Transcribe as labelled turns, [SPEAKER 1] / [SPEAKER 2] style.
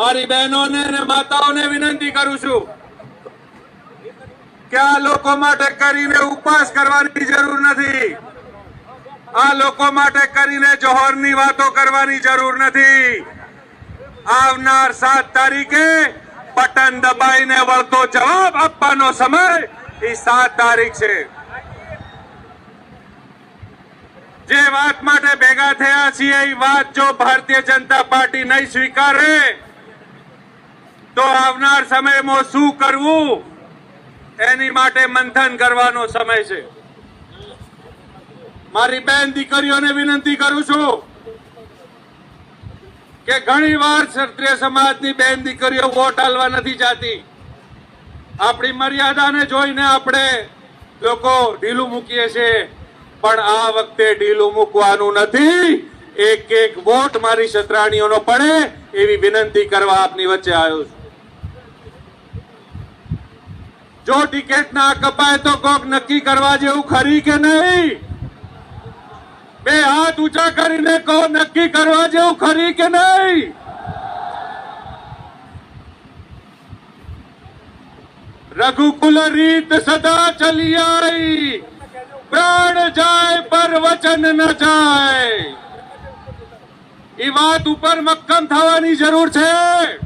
[SPEAKER 1] મારી બહેનોને અને માતાઓને વિનંતી કરું છું કે આ લોકો માટે કરીને ઉપવાસ કરવાની જરૂર નથી. આ લોકો માટે કરીને જોહરની વાતો કરવાની જરૂર નથી. આવનાર સાત તારીખે બટન દબાઈને વળતો જવાબ આપવાનો સમય એ સાત તારીખ છે. જે વાત માટે ભેગા થયા છીએ એ વાત જો ભારતીય જનતા પાર્ટી નહીં સ્વીકારે તો આવનાર સમયમાં શું કરવું? એની માટે મંથન કરવાનો સમય છે. મારી બેન દીકરીઓને વિનંતી કરું છું કે ઘણી વાર ક્ષત્રિય સમાજની બેન દીકરીઓ વોટ હાલવા નથી જાતી. આપણી મર્યાદાને જોઈને આપણે લોકો ઢીલું મૂકીએ છીએ. પણ આ વખતે ઢીલું મૂકવાનું નથી. એક એક વોટ મારી ક્ષત્રાણીઓનો પડે એવી વિનંતી કરવા આપની વચ્ચે આવ્યો છું. જો ટિકિટ ના કપાય તો કોક નક્કી કરવા જેવું ખરી કે નહીં? બે હાથ ઊંચા કરીને કહો નક્કી કરવા જેવું ખરી કે નહીં? રઘુકુલ રીત સદા ચલી આઈ. પ્રાણ જાય પર વચન ન જાય. એ વાત ઉપર મક્કમ થવાની જરૂર છે.